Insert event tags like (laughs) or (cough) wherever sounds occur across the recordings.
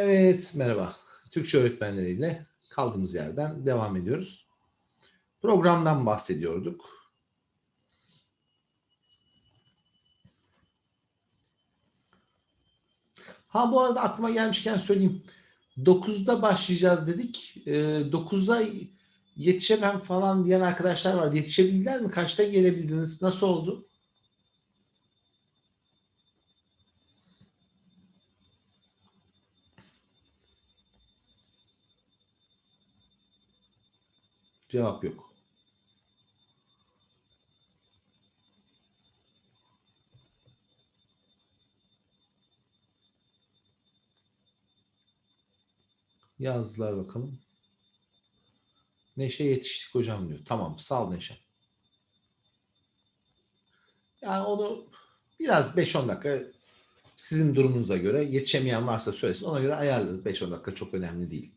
Evet, merhaba. Türkçe öğretmenleriyle kaldığımız yerden devam ediyoruz. Programdan bahsediyorduk. Ha bu arada aklıma gelmişken söyleyeyim. 9'da başlayacağız dedik. Ee, 9'a yetişemem falan diyen arkadaşlar vardı. Yetişebildiler mi? Kaçta gelebildiniz? Nasıl oldu? Cevap yok. Yazdılar bakalım. Neşe yetiştik hocam diyor. Tamam sağ ol Neşe. Yani onu biraz 5-10 dakika sizin durumunuza göre yetişemeyen varsa söylesin. Ona göre ayarlarız. 5-10 dakika çok önemli değil.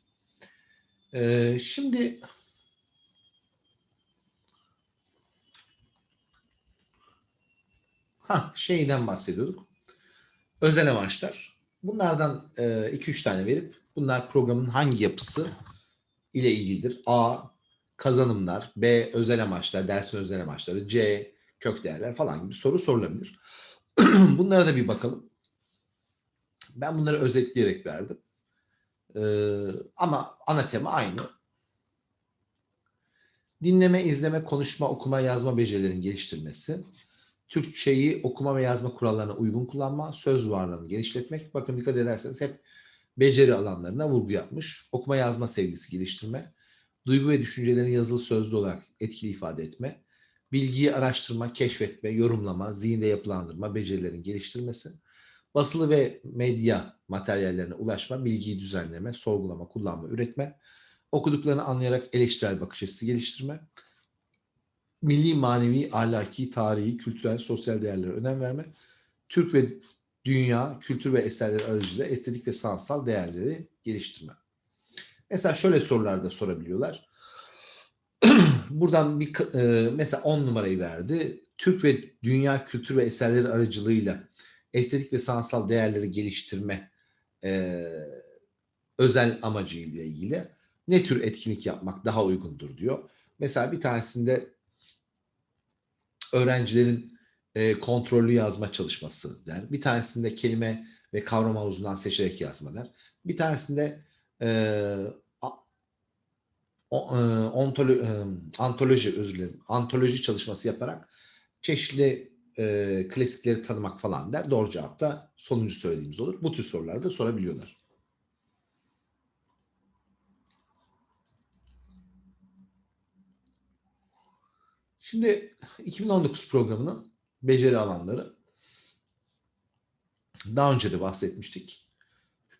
Ee, şimdi ha şeyden bahsediyorduk. Özel amaçlar. Bunlardan 2-3 tane verip bunlar programın hangi yapısı ile ilgilidir? A. Kazanımlar. B. Özel amaçlar. Dersin özel amaçları. C. Kök değerler falan gibi soru sorulabilir. (clears throat) Bunlara da bir bakalım. Ben bunları özetleyerek verdim. Ee, ama ana tema aynı. Dinleme, izleme, konuşma, okuma, yazma becerilerinin geliştirmesi. Türkçeyi okuma ve yazma kurallarına uygun kullanma, söz varlığını genişletmek. Bakın dikkat ederseniz hep beceri alanlarına vurgu yapmış. Okuma yazma sevgisi geliştirme, duygu ve düşünceleri yazılı sözlü olarak etkili ifade etme, bilgiyi araştırma, keşfetme, yorumlama, zihinde yapılandırma becerilerin geliştirmesi, basılı ve medya materyallerine ulaşma, bilgiyi düzenleme, sorgulama, kullanma, üretme, okuduklarını anlayarak eleştirel bakış açısı geliştirme, milli, manevi, ahlaki, tarihi, kültürel, sosyal değerlere önem verme, Türk ve dünya, kültür ve eserleri aracılığıyla estetik ve sanatsal değerleri geliştirme. Mesela şöyle sorular da sorabiliyorlar. (clears throat) Buradan bir e, mesela 10 numarayı verdi. Türk ve dünya kültür ve eserleri aracılığıyla estetik ve sanatsal değerleri geliştirme e, özel amacıyla ilgili ne tür etkinlik yapmak daha uygundur diyor. Mesela bir tanesinde öğrencilerin e, kontrollü yazma çalışması der. Bir tanesinde kelime ve kavram havuzundan seçerek yazma der. Bir tanesinde e, e, ontolo, e, antoloji özür dilerim. Antoloji çalışması yaparak çeşitli e, klasikleri tanımak falan der. Doğru cevap da sonuncu söylediğimiz olur. Bu tür soruları da sorabiliyorlar. Şimdi 2019 programının beceri alanları daha önce de bahsetmiştik.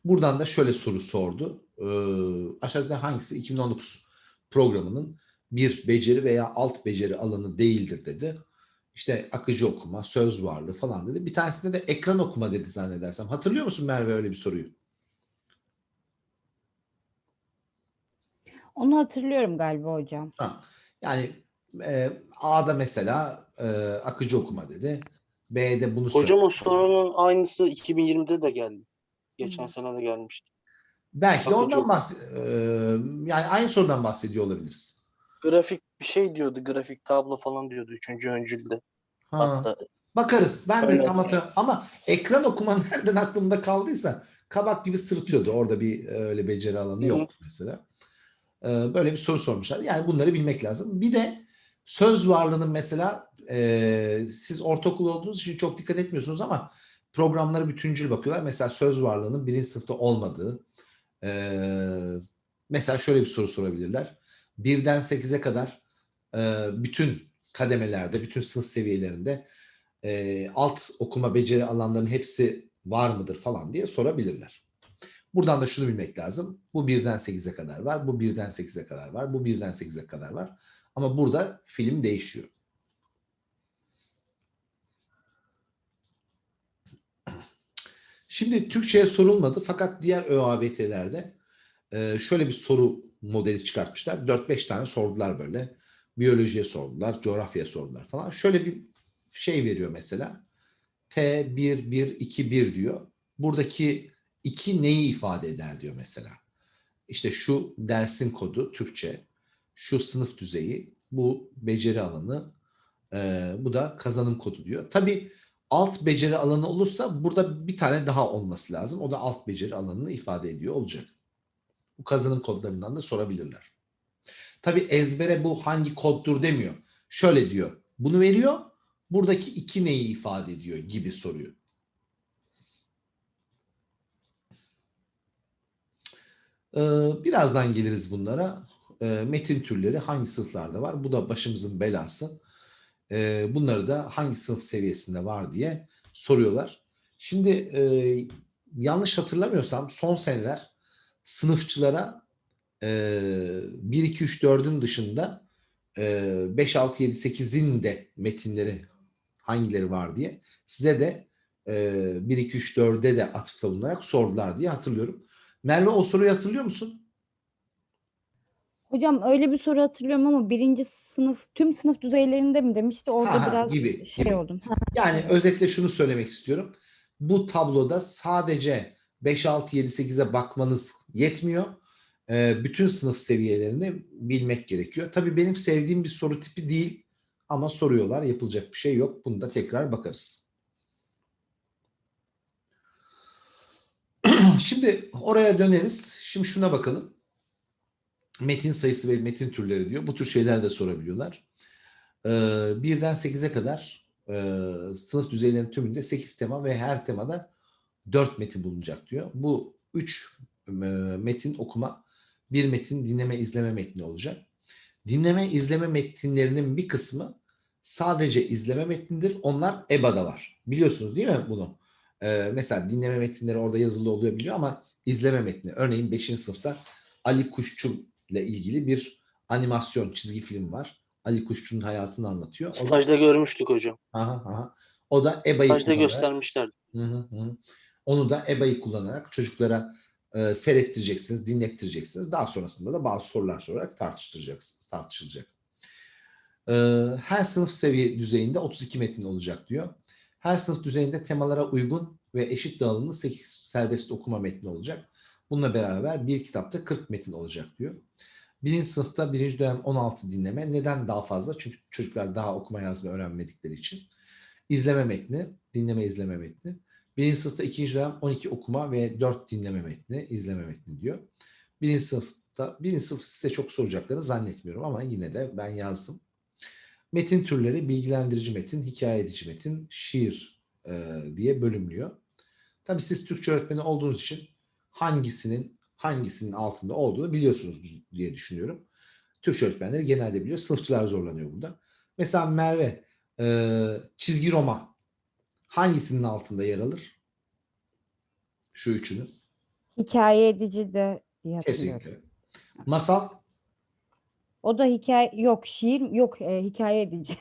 Buradan da şöyle soru sordu. Ee, aşağıda hangisi 2019 programının bir beceri veya alt beceri alanı değildir dedi. İşte akıcı okuma, söz varlığı falan dedi. Bir tanesinde de ekran okuma dedi zannedersem. Hatırlıyor musun Merve öyle bir soruyu? Onu hatırlıyorum galiba hocam. Ha, yani e, A'da mesela e, akıcı okuma dedi. B'de bunu Hocam o söyledi. sorunun aynısı 2020'de de geldi. Geçen Hı. sene de gelmişti. Belki de Akıcı ondan okuma. bahs e, yani aynı sorudan bahsediyor olabiliriz. Grafik bir şey diyordu. Grafik tablo falan diyordu 3. öncülde. Ha, Hatta bakarız. Ben de Öyle. tam hatırlamıyorum. Ama ekran okuma (laughs) nereden aklımda kaldıysa kabak gibi sırıtıyordu. Orada bir e, öyle beceri alanı Hı hı. yoktu mesela. E, böyle bir soru sormuşlar. Yani bunları bilmek lazım. Bir de söz varlığının mesela e, siz ortaokul olduğunuz için çok dikkat etmiyorsunuz ama programları bütüncül bakıyorlar. Mesela söz varlığının birinci sınıfta olmadığı. e, mesela şöyle bir soru sorabilirler. Birden 8'e kadar e, bütün kademelerde, bütün sınıf seviyelerinde e, alt okuma beceri alanlarının hepsi var mıdır falan diye sorabilirler. Buradan da şunu bilmek lazım. Bu birden 8'e kadar var, bu birden 8'e kadar var, bu birden 8'e kadar var. Ama burada film değişiyor. Şimdi Türkçe'ye sorulmadı fakat diğer ÖABT'lerde e, şöyle bir soru modeli çıkartmışlar. 4-5 tane sordular böyle. Biyolojiye sordular, coğrafyaya sordular falan. Şöyle bir şey veriyor mesela. T1, 1, 2, 1 diyor. Buradaki iki neyi ifade eder diyor mesela. İşte şu dersin kodu Türkçe, şu sınıf düzeyi, bu beceri alanı, e, bu da kazanım kodu diyor. Tabii alt beceri alanı olursa burada bir tane daha olması lazım. O da alt beceri alanını ifade ediyor olacak. Bu kazanım kodlarından da sorabilirler. Tabii ezbere bu hangi koddur demiyor. Şöyle diyor. Bunu veriyor. Buradaki iki neyi ifade ediyor gibi soruyor. Ee, birazdan geliriz bunlara. Ee, metin türleri hangi sınıflarda var? Bu da başımızın belası. Ee, bunları da hangi sınıf seviyesinde var diye soruyorlar. Şimdi e, yanlış hatırlamıyorsam son seneler sınıfçılara e, 1, 2, 3, 4'ün dışında e, 5, 6, 7, 8'in de metinleri hangileri var diye size de e, 1, 2, 3, 4'e de atıfta bulunarak sordular diye hatırlıyorum. Merve o soruyu hatırlıyor musun? Hocam öyle bir soru hatırlıyorum ama birinci sınıf, tüm sınıf düzeylerinde mi demişti? Orada Ha, ha, biraz gibi, şey gibi. oldum. Yani özetle şunu söylemek istiyorum. Bu tabloda sadece 5, 6, 7, 8'e bakmanız yetmiyor. Ee, bütün sınıf seviyelerini bilmek gerekiyor. Tabii benim sevdiğim bir soru tipi değil ama soruyorlar. Yapılacak bir şey yok. Bunu da tekrar bakarız. (clears throat) Şimdi oraya döneriz. Şimdi şuna bakalım. Metin sayısı ve metin türleri diyor. Bu tür şeyler de sorabiliyorlar. Ee, birden 8'e kadar e, sınıf düzeylerinin tümünde 8 tema ve her temada 4 metin bulunacak diyor. Bu 3 metin okuma, bir metin dinleme izleme metni olacak. Dinleme izleme metinlerinin bir kısmı sadece izleme metnidir. Onlar EBA'da var. Biliyorsunuz değil mi bunu? Ee, mesela dinleme metinleri orada yazılı oluyor biliyor ama izleme metni. Örneğin 5. sınıfta Ali Kuşçu ile ilgili bir animasyon çizgi film var. Ali Kuşçu'nun hayatını anlatıyor. O da, Stajda görmüştük hocam. aha, aha. O da EBA'yı kullanarak, göstermişlerdi. Hı hı hı. onu da EBA'yı kullanarak çocuklara e, seyrettireceksiniz, dinlettireceksiniz. Daha sonrasında da bazı sorular sorarak tartıştıracaksınız, tartışılacak. E, her sınıf seviye düzeyinde 32 metin olacak diyor. Her sınıf düzeyinde temalara uygun ve eşit dağılımlı 8 serbest okuma metni olacak. Bununla beraber bir kitapta 40 metin olacak diyor. Birinci sınıfta birinci dönem 16 dinleme. Neden daha fazla? Çünkü çocuklar daha okuma yazma öğrenmedikleri için. İzleme metni, dinleme izleme metni. Birinci sınıfta ikinci dönem 12 okuma ve 4 dinleme metni, izleme metni diyor. Birinci sınıfta, birinci sınıf size çok soracaklarını zannetmiyorum ama yine de ben yazdım. Metin türleri bilgilendirici metin, hikaye edici metin, şiir e, diye bölümlüyor. Tabii siz Türkçe öğretmeni olduğunuz için hangisinin hangisinin altında olduğunu biliyorsunuz diye düşünüyorum. Türkçe öğretmenleri genelde biliyor. Sınıfçılar zorlanıyor burada. Mesela Merve e, çizgi roman hangisinin altında yer alır? Şu üçünü. Hikaye edici de diye. Kesinlikle. Masal O da hikaye yok şiir yok e, hikaye edici.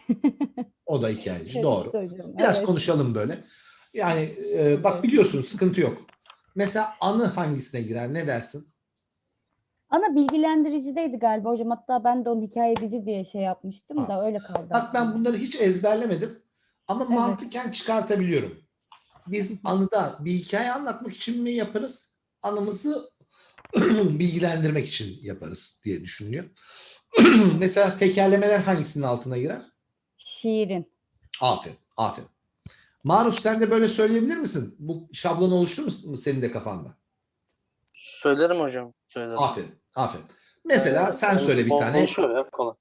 o da hikayeci. (laughs) Doğru. Biraz evet. konuşalım böyle. Yani e, bak biliyorsun sıkıntı yok. Mesela anı hangisine girer? Ne dersin? Ana bilgilendiricideydi galiba hocam. Hatta ben de onu hikaye edici diye şey yapmıştım Ha. da öyle kaldı. Bak ben bunları hiç ezberlemedim ama Evet. mantıken çıkartabiliyorum. Biz anıda bir hikaye anlatmak için mi yaparız? Anımızı (clears throat) bilgilendirmek için yaparız diye düşünülüyor. (clears throat) Mesela tekerlemeler hangisinin altına girer? Şiirin. Aferin, aferin. Maruf sen de böyle söyleyebilir misin? Bu şablon oluştu mu senin de kafanda? Söylerim hocam. Söylerim. Aferin, aferin. Mesela sen Yani söyle bir tane. bol Şöyle yap kolay.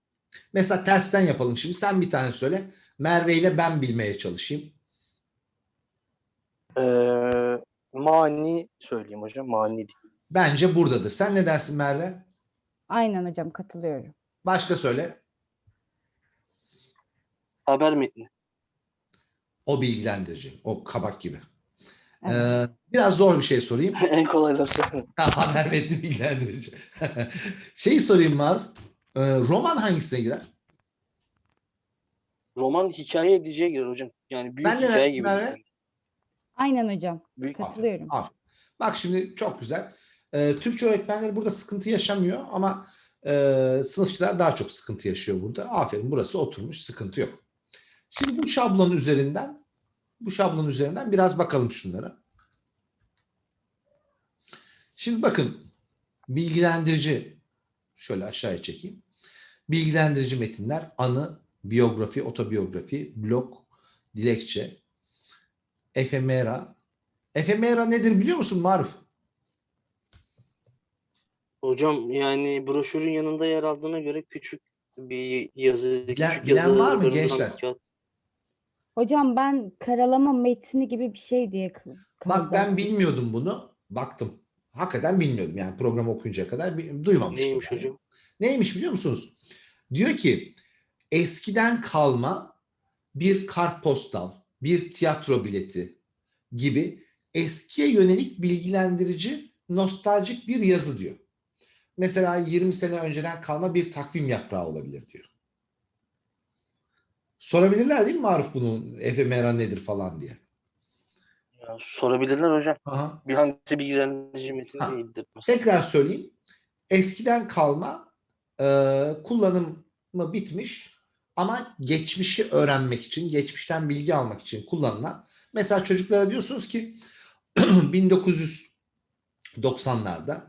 Mesela tersten yapalım şimdi. Sen bir tane söyle. Merve ile ben bilmeye çalışayım. Ee, mani söyleyeyim hocam. Mani değil. Bence buradadır. Sen ne dersin Merve? Aynen hocam katılıyorum. Başka söyle. Haber metni. O bilgilendirici. O kabak gibi. Evet. Ee, biraz zor bir şey sorayım. (laughs) en kolayları. Ha, Haber metni bilgilendirici. (laughs) Şeyi sorayım Maruf. Ee, roman hangisine girer? Roman hikaye ediciye girer hocam. Yani büyük Ben hikaye gibi. Aynen hocam. Büyük Katılıyorum. Aferin. Bak şimdi çok güzel. Ee, Türkçe öğretmenleri burada sıkıntı yaşamıyor ama e, sınıfçılar daha çok sıkıntı yaşıyor burada. Aferin burası oturmuş sıkıntı yok. Şimdi bu şablon üzerinden bu şablon üzerinden biraz bakalım şunlara. Şimdi bakın bilgilendirici şöyle aşağıya çekeyim. Bilgilendirici metinler anı, biyografi, otobiyografi, blog, dilekçe, efemera. Efemera nedir biliyor musun Maruf? Hocam yani broşürün yanında yer aldığına göre küçük bir yazı, Bilen- küçük bilen yazı var mı gençler? kağıt. Hocam ben karalama metni gibi bir şey diye kal- Bak ben bilmiyordum bunu. Baktım. Hakikaten bilmiyordum yani programı okuyunca kadar duymamıştım. Neymiş yani. hocam? Neymiş biliyor musunuz? Diyor ki eskiden kalma bir kartpostal, bir tiyatro bileti gibi eskiye yönelik bilgilendirici, nostaljik bir yazı diyor. Mesela 20 sene önceden kalma bir takvim yaprağı olabilir diyor. Sorabilirler değil mi Maruf bunu efemera nedir falan diye. Ya, sorabilirler hocam. Aha. Bir hangisi bilgilendirici metin Ha. değildir mesela. Tekrar söyleyeyim. Eskiden kalma e, kullanımı bitmiş ama geçmişi öğrenmek için, geçmişten bilgi almak için kullanılan. Mesela çocuklara diyorsunuz ki (clears throat) 1990'larda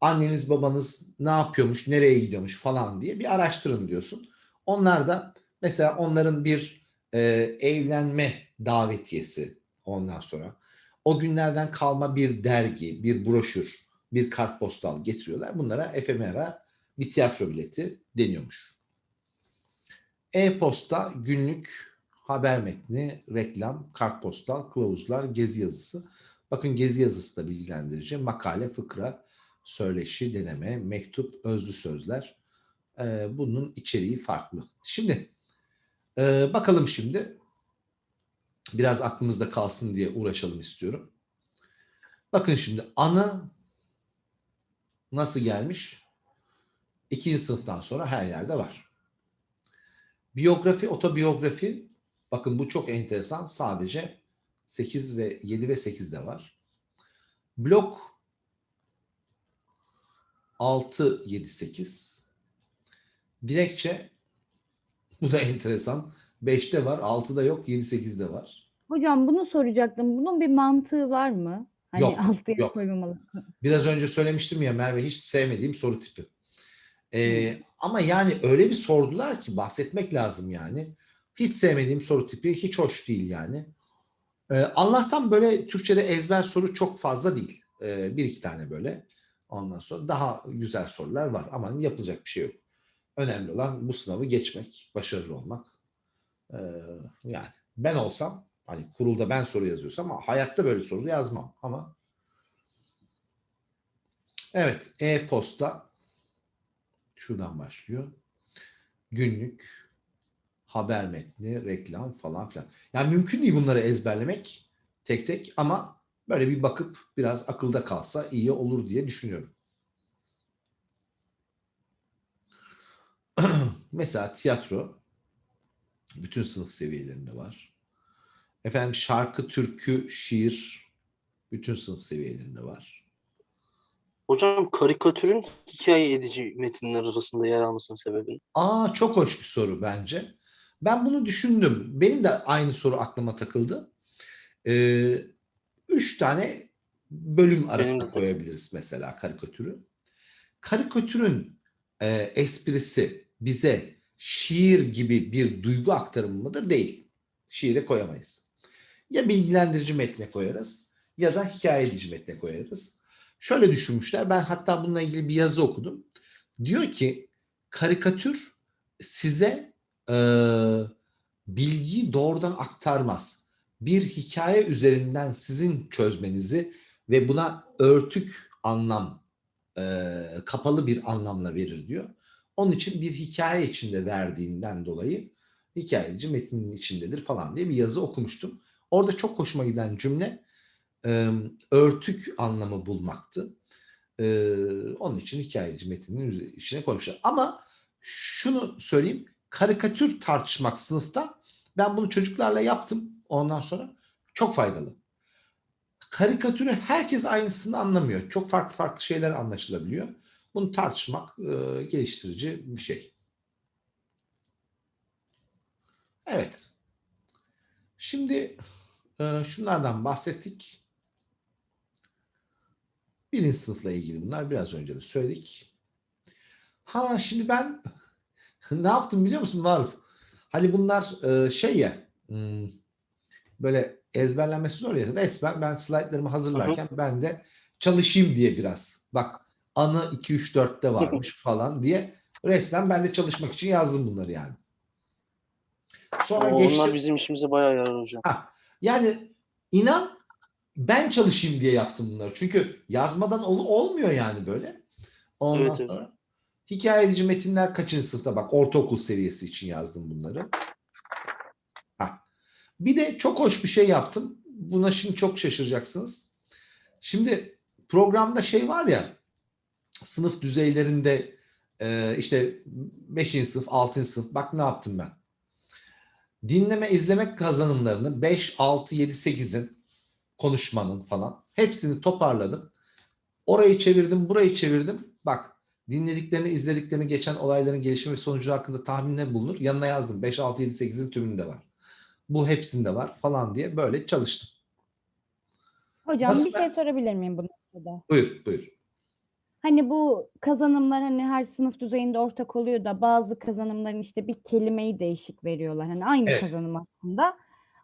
anneniz babanız ne yapıyormuş, nereye gidiyormuş falan diye bir araştırın diyorsun. Onlar da mesela onların bir e, evlenme davetiyesi ondan sonra o günlerden kalma bir dergi, bir broşür, bir kartpostal getiriyorlar. Bunlara efemera bir tiyatro bileti deniyormuş. E-posta, günlük, haber metni, reklam, kartpostal, kılavuzlar, gezi yazısı. Bakın gezi yazısı da bilgilendirici. Makale, fıkra, söyleşi, deneme, mektup, özlü sözler. Ee, bunun içeriği farklı. Şimdi e, bakalım şimdi. Biraz aklımızda kalsın diye uğraşalım istiyorum. Bakın şimdi anı nasıl gelmiş? İkinci sınıftan sonra her yerde var. Biyografi, otobiyografi bakın bu çok enteresan. Sadece 8 ve 7 ve 8'de var. Blog 6, 7, 8. Dilekçe bu da enteresan. 5'te var, 6'da yok, 7, 8'de var. Hocam bunu soracaktım. Bunun bir mantığı var mı? Hani Yok, altıya yok. koymamalı. Biraz önce söylemiştim ya Merve hiç sevmediğim soru tipi. Ee, ama yani öyle bir sordular ki bahsetmek lazım yani. Hiç sevmediğim soru tipi hiç hoş değil yani. Ee, Allah'tan böyle Türkçe'de ezber soru çok fazla değil. Ee, bir iki tane böyle. Ondan sonra daha güzel sorular var ama yapılacak bir şey yok. Önemli olan bu sınavı geçmek, başarılı olmak. Ee, yani ben olsam hani kurulda ben soru yazıyorsam ama hayatta böyle soru yazmam ama Evet, e-posta şuradan başlıyor. Günlük, haber metni, reklam falan filan. Yani mümkün değil bunları ezberlemek tek tek ama böyle bir bakıp biraz akılda kalsa iyi olur diye düşünüyorum. (clears throat) Mesela tiyatro bütün sınıf seviyelerinde var. Efendim şarkı, türkü, şiir bütün sınıf seviyelerinde var. Hocam karikatürün hikaye edici metinler arasında yer almasının sebebi. Aa çok hoş bir soru bence. Ben bunu düşündüm. Benim de aynı soru aklıma takıldı. Ee, üç tane bölüm arasına de. koyabiliriz mesela karikatürü. Karikatürün e, esprisi bize şiir gibi bir duygu aktarımı mıdır? Değil. Şiire koyamayız. Ya bilgilendirici metne koyarız ya da hikaye edici metne koyarız. Şöyle düşünmüşler. Ben hatta bununla ilgili bir yazı okudum. Diyor ki karikatür size e, bilgiyi doğrudan aktarmaz. Bir hikaye üzerinden sizin çözmenizi ve buna örtük anlam, e, kapalı bir anlamla verir diyor. Onun için bir hikaye içinde verdiğinden dolayı hikayeci metinin içindedir falan diye bir yazı okumuştum. Orada çok hoşuma giden cümle örtük anlamı bulmaktı. Onun için hikayeci metninin üze- içine koymuşlar. Ama şunu söyleyeyim, karikatür tartışmak sınıfta ben bunu çocuklarla yaptım ondan sonra çok faydalı. Karikatürü herkes aynısını anlamıyor. Çok farklı farklı şeyler anlaşılabiliyor. Bunu tartışmak e, geliştirici bir şey. Evet. Şimdi e, şunlardan bahsettik. Birinci sınıfla ilgili bunlar. Biraz önce de söyledik. Ha şimdi ben (laughs) ne yaptım biliyor musun Maruf? Hani bunlar e, şey ya hmm, böyle ezberlenmesi zor ya. Resmen ben slaytlarımı hazırlarken ben de çalışayım diye biraz. Bak anı 2 3 4'te varmış falan diye resmen ben de çalışmak için yazdım bunları yani. Sonra Oo, geçtim. Onlar bizim işimize bayağı yarar hocam. Yani inan ben çalışayım diye yaptım bunları. Çünkü yazmadan ol, olmuyor yani böyle. Ondan Evet, evet. sonra hikaye edici metinler kaçıncı sınıfta bak ortaokul seviyesi için yazdım bunları. Ha. Bir de çok hoş bir şey yaptım. Buna şimdi çok şaşıracaksınız. Şimdi programda şey var ya sınıf düzeylerinde e, işte 5. sınıf, 6. sınıf bak ne yaptım ben. Dinleme, izlemek kazanımlarını 5, 6, 7, 8'in konuşmanın falan hepsini toparladım. Orayı çevirdim, burayı çevirdim. Bak dinlediklerini, izlediklerini, geçen olayların gelişimi ve sonucu hakkında tahminde bulunur. Yanına yazdım. 5, 6, 7, 8'in tümünde var. Bu hepsinde var falan diye böyle çalıştım. Hocam Nasıl bir ben- şey sorabilir miyim bu noktada? Buyur, buyur. Hani bu kazanımlar hani her sınıf düzeyinde ortak oluyor da bazı kazanımların işte bir kelimeyi değişik veriyorlar. Hani aynı Evet. kazanım aslında.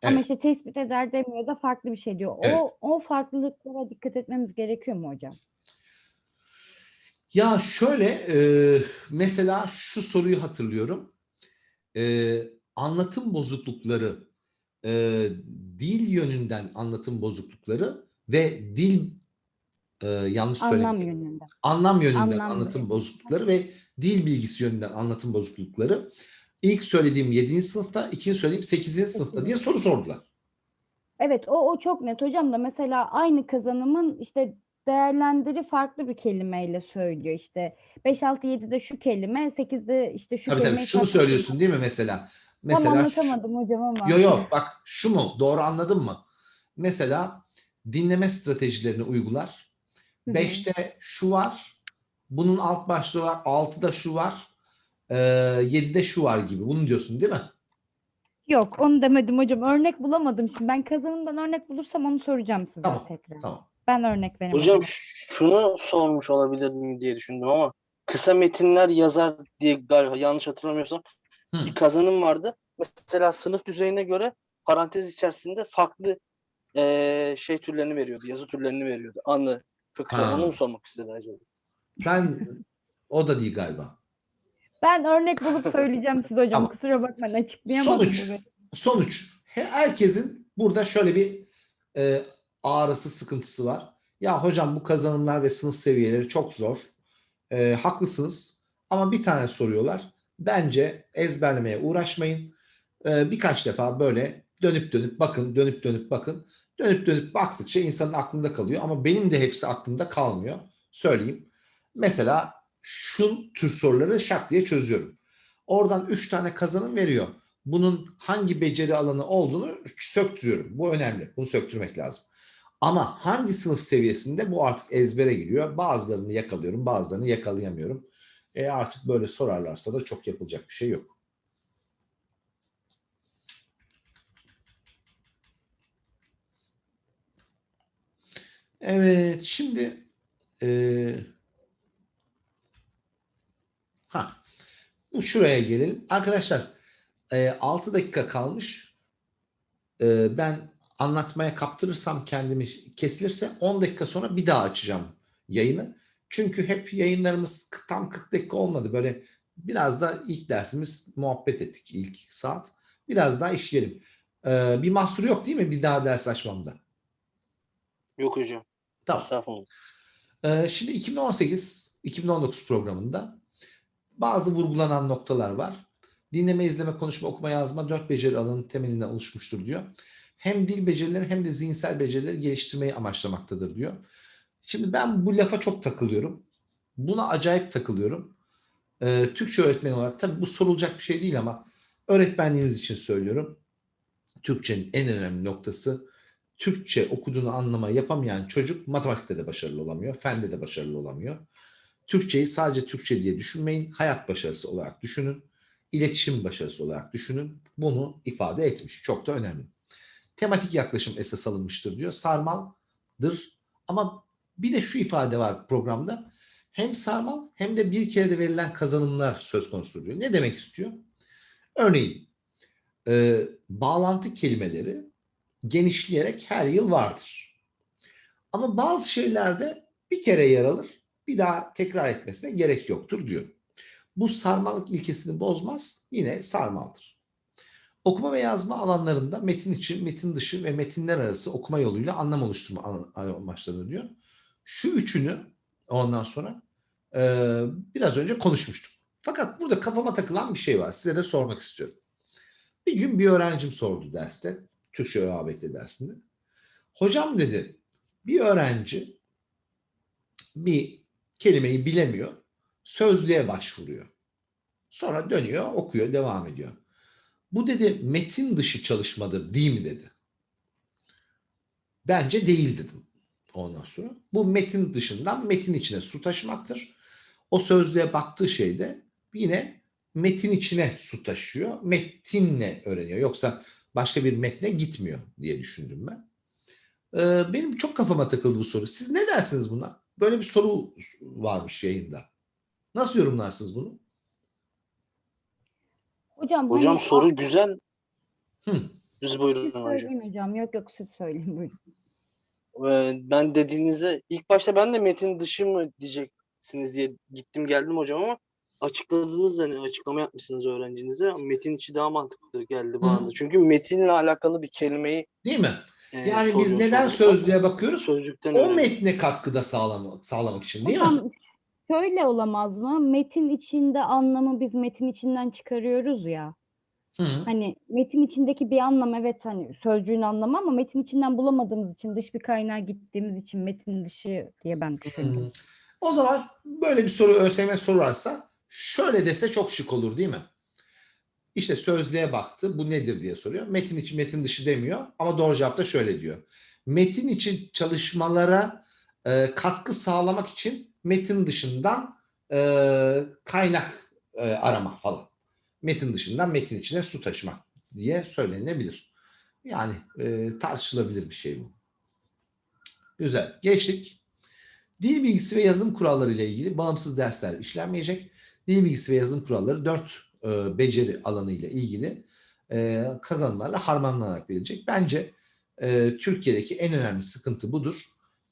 Ama Evet. işte tespit eder demiyor da farklı bir şey diyor. Evet. O o farklılıklara dikkat etmemiz gerekiyor mu hocam? Ya şöyle e, mesela şu soruyu hatırlıyorum. E, anlatım bozuklukları, e, dil yönünden anlatım bozuklukları ve dil e, yanlış Anlam söylemeyeyim. yönünden. Anlam yönünden Anlam anlatım yönünden. bozuklukları ve dil bilgisi yönünden anlatım bozuklukları. İlk söylediğim 7. sınıfta, ikinci söylediğim 8. sınıfta diye soru sordular. Evet o o çok net hocam da mesela aynı kazanımın işte değerlendiri farklı bir kelimeyle söylüyor işte 5 6 7'de şu kelime 8'de işte şu Tabii tabii kelimeyi şunu söylüyorsun değil mi mesela? Tam Mesela şu- anlatamadım hocam ama. Yo yo bak şu mu? Doğru anladın mı? Mesela dinleme stratejilerini uygular. Hı hı. 5'te şu var. Bunun alt başlığı var. 6'da şu var. Ee, 7'de şu var gibi. Bunu diyorsun değil mi? Yok onu demedim hocam. Örnek bulamadım şimdi. Ben kazanımdan örnek bulursam onu soracağım size Tamam, tekrar. Tamam. Ben örnek vereyim. Hocam ş- şunu sormuş olabilir miyim diye düşündüm ama kısa metinler yazar diye galiba yanlış hatırlamıyorsam Hı. bir kazanım vardı. Mesela sınıf düzeyine göre parantez içerisinde farklı eee, şey türlerini veriyordu, yazı türlerini veriyordu. Anı, fıkra, Ha. onu mu sormak istedi acaba? Ben o da değil galiba. Ben örnek bulup söyleyeceğim size hocam. Tamam. Kusura bakmayın açıklayamadım. Sonuç. bugün. Sonuç. he- Herkesin burada şöyle bir e, ağrısı, sıkıntısı var. Ya hocam bu kazanımlar ve sınıf seviyeleri çok zor. E, haklısınız. Ama bir tane soruyorlar. Bence ezberlemeye uğraşmayın. E, birkaç defa böyle dönüp dönüp bakın, dönüp dönüp bakın. Dönüp dönüp baktıkça insanın aklında kalıyor. Ama benim de hepsi aklımda kalmıyor. Söyleyeyim. Mesela şu tür soruları şak diye çözüyorum. Oradan üç tane kazanım veriyor bunun hangi beceri alanı olduğunu söktürüyorum. Bu önemli. Bunu söktürmek lazım. Ama hangi sınıf seviyesinde bu artık ezbere giriyor. Bazılarını yakalıyorum, bazılarını yakalayamıyorum. E artık böyle sorarlarsa da çok yapılacak bir şey yok. Evet, şimdi e, ha, bu şuraya gelelim. Arkadaşlar e, 6 dakika kalmış. E, ben anlatmaya kaptırırsam kendimi kesilirse 10 dakika sonra bir daha açacağım yayını. Çünkü hep yayınlarımız tam 40 dakika olmadı. Böyle biraz da ilk dersimiz muhabbet ettik ilk saat. Biraz daha işleyelim. E, bir mahsur yok değil mi bir daha ders açmamda? Yok hocam. Tamam. Estağfurullah. Ee, Şimdi 2018-2019 programında bazı vurgulanan noktalar var. Dinleme, izleme, konuşma, okuma, yazma dört beceri alanının temelinden oluşmuştur diyor. Hem dil becerileri hem de zihinsel becerileri geliştirmeyi amaçlamaktadır diyor. Şimdi ben bu lafa çok takılıyorum. Buna acayip takılıyorum. Ee, Türkçe öğretmeni olarak tabii bu sorulacak bir şey değil ama öğretmenliğiniz için söylüyorum. Türkçenin en önemli noktası Türkçe okuduğunu anlama yapamayan çocuk matematikte de başarılı olamıyor, fende de başarılı olamıyor. Türkçeyi sadece Türkçe diye düşünmeyin, hayat başarısı olarak düşünün, iletişim başarısı olarak düşünün. Bunu ifade etmiş. Çok da önemli. Tematik yaklaşım esas alınmıştır diyor. Sarmaldır ama Bir de şu ifade var programda. Hem sarmal hem de bir kere de verilen kazanımlar söz konusu diyor. Ne demek istiyor? Örneğin e, bağlantı kelimeleri genişleyerek her yıl vardır. Ama bazı şeylerde bir kere yer alır, bir daha tekrar etmesine gerek yoktur diyor. Bu sarmallık ilkesini bozmaz, yine sarmaldır. Okuma ve yazma alanlarında metin içi, metin dışı ve metinler arası okuma yoluyla anlam oluşturma an- amaçlanır diyor. Şu üçünü ondan sonra e, biraz önce konuşmuştuk. Fakat burada kafama takılan bir şey var. Size de sormak istiyorum. Bir gün bir öğrencim sordu derste. Türkçe ÖABT dersinde. Hocam dedi bir öğrenci bir kelimeyi bilemiyor. Sözlüğe başvuruyor. Sonra dönüyor, okuyor, devam ediyor. Bu dedi metin dışı çalışmadır değil mi dedi. Bence değil dedim ondan sonra. Bu metin dışından metin içine su taşımaktır. O sözlüğe baktığı şey de yine metin içine su taşıyor. Metinle öğreniyor. Yoksa başka bir metne gitmiyor diye düşündüm ben. Ee, benim çok kafama takıldı bu soru. Siz ne dersiniz buna? Böyle bir soru varmış yayında. Nasıl yorumlarsınız bunu? Hocam, Hocam hani soru güzel. Hı. Siz buyurun siz hocam. hocam. Yok yok siz söyleyin buyurun. Ee, ben dediğinizde ilk başta ben de metin dışı mı diyeceksiniz diye gittim geldim hocam ama açıkladığınız da ne açıklama yapmışsınız öğrencinize. Metin içi daha mantıklı geldi bana Hı. da. Çünkü metinle alakalı bir kelimeyi Değil mi? e, Yani biz neden sözlüğe bakıyoruz? Sözlükten O öğrendim. metne katkıda sağlamak, sağlamak için değil mi? Hocam şöyle olamaz mı? Metin içinde anlamı biz metin içinden çıkarıyoruz ya. Hı. Hani metin içindeki bir anlam evet hani sözcüğün anlamı ama metin içinden bulamadığımız için dış bir kaynağa gittiğimiz için metin dışı diye ben düşündüm. Hı. O zaman böyle bir soru ÖSYM sorarsa şöyle dese çok şık olur değil mi? İşte sözlüğe baktı bu nedir diye soruyor. Metin içi metin dışı demiyor ama doğru cevap da şöyle diyor. Metin içi çalışmalara e, katkı sağlamak için metin dışından e, kaynak e, arama falan. Metin dışından metin içine su taşımak diye söylenebilir. Yani e, tartışılabilir bir şey bu. Güzel. Geçtik. Dil bilgisi ve yazım kuralları ile ilgili bağımsız dersler işlenmeyecek. Dil bilgisi ve yazım kuralları dört e, beceri alanı ile ilgili e, kazanımlarla harmanlanarak verilecek. Bence e, Türkiye'deki en önemli sıkıntı budur.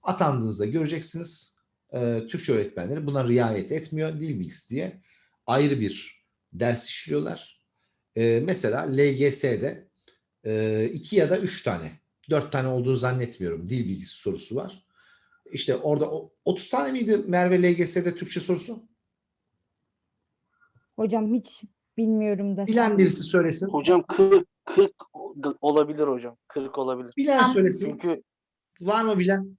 Atandığınızda göreceksiniz e, Türkçe öğretmenleri buna riayet etmiyor. Dil bilgisi diye ayrı bir ders işliyorlar. E, mesela LGS'de e, iki ya da üç tane, dört tane olduğunu zannetmiyorum dil bilgisi sorusu var. İşte orada o- 30 tane miydi Merve LGS'de Türkçe sorusu? Hocam hiç bilmiyorum desem. Bilen birisi söylesin. Hocam 40 40 olabilir hocam. 40 olabilir. Bilen Ben- söylesin. Çünkü Var mı bilen?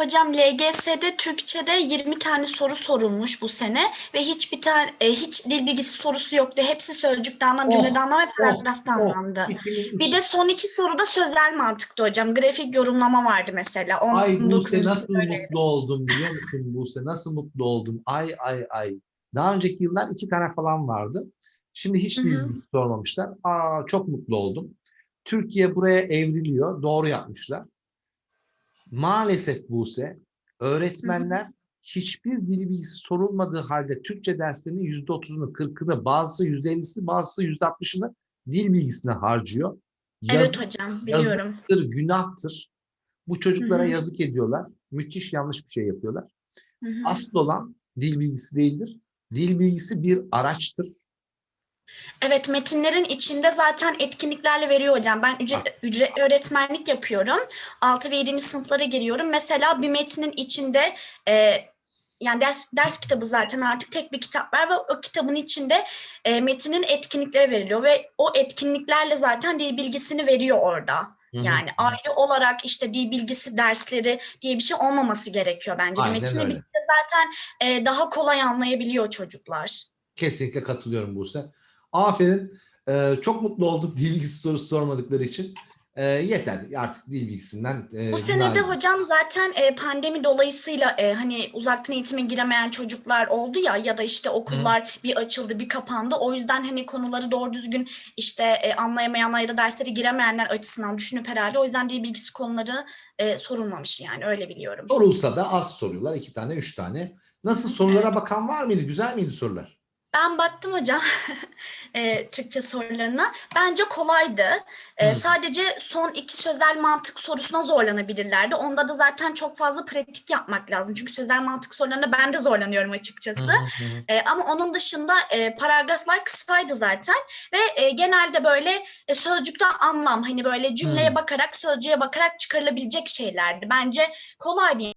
Hocam LGS'de Türkçe'de 20 tane soru sorulmuş bu sene ve hiçbir tane e, hiç dil bilgisi sorusu yoktu. Hepsi sözcükte anlam, Oh, cümlede anlam ve oh, paragrafta oh. anlamdı. 2003. Bir de son iki soruda sözel mantıktı hocam. Grafik yorumlama vardı mesela. Ay 19. Buse nasıl öyle. mutlu oldum biliyor musun Buse? Nasıl mutlu oldum? Ay ay ay. Daha önceki yıllar iki tane falan vardı. Şimdi hiç Hı hı. dil bilgisi sormamışlar. Aa çok mutlu oldum. Türkiye buraya evriliyor. Doğru yapmışlar. Maalesef Buse öğretmenler hiçbir dil bilgisi sorulmadığı halde Türkçe derslerinin yüzde otuzunu, kırkını, bazısı yüzde ellisi, bazısı yüzde altmışını dil bilgisine harcıyor. Evet Yazık- hocam biliyorum. yazıktır, günahtır. Bu çocuklara Hı hı. yazık ediyorlar. Müthiş yanlış bir şey yapıyorlar. Hı hı. Asıl olan dil bilgisi değildir. Dil bilgisi bir araçtır. Evet metinlerin içinde zaten etkinliklerle veriyor hocam. Ben ücret, öğretmenlik yapıyorum. 6 ve 7. sınıflara giriyorum. Mesela bir metnin içinde e, yani ders ders kitabı zaten artık tek bir kitap var ve o kitabın içinde e, metinin etkinlikleri veriliyor ve o etkinliklerle zaten dil bilgisini veriyor orada. Yani ayrı olarak işte dil bilgisi dersleri diye bir şey olmaması gerekiyor bence. Aynen metinle öyle. birlikte zaten e, daha kolay anlayabiliyor çocuklar. Kesinlikle katılıyorum Buse. Aferin. Ee, çok mutlu oldum dil (laughs) bilgisi sorusu sormadıkları için. E, yeter artık dil bilgisinden. e, Bu sene de bunlar- hocam zaten e, pandemi dolayısıyla e, hani uzaktan eğitime giremeyen çocuklar oldu ya ya da işte okullar bir açıldı bir kapandı. O yüzden hani konuları doğru düzgün işte e, anlayamayanlar ya da derslere giremeyenler açısından düşünüp herhalde. O yüzden dil bilgisi konuları e, sorulmamış yani öyle biliyorum. Sorulsa da az soruyorlar. iki tane, üç tane. Nasıl sorulara bakan var mıydı? Güzel miydi sorular? Ben baktım hocam (laughs) e, Türkçe sorularına. Bence kolaydı. E, sadece son iki sözel mantık sorusuna zorlanabilirlerdi. Onda da zaten çok fazla pratik yapmak lazım. Çünkü sözel mantık sorularında ben de zorlanıyorum açıkçası. E, ama onun dışında e, paragraflar kısaydı zaten ve e, genelde böyle e, sözcükte anlam hani böyle cümleye Hmm. bakarak sözcüğe bakarak çıkarılabilecek şeylerdi. Bence kolaydı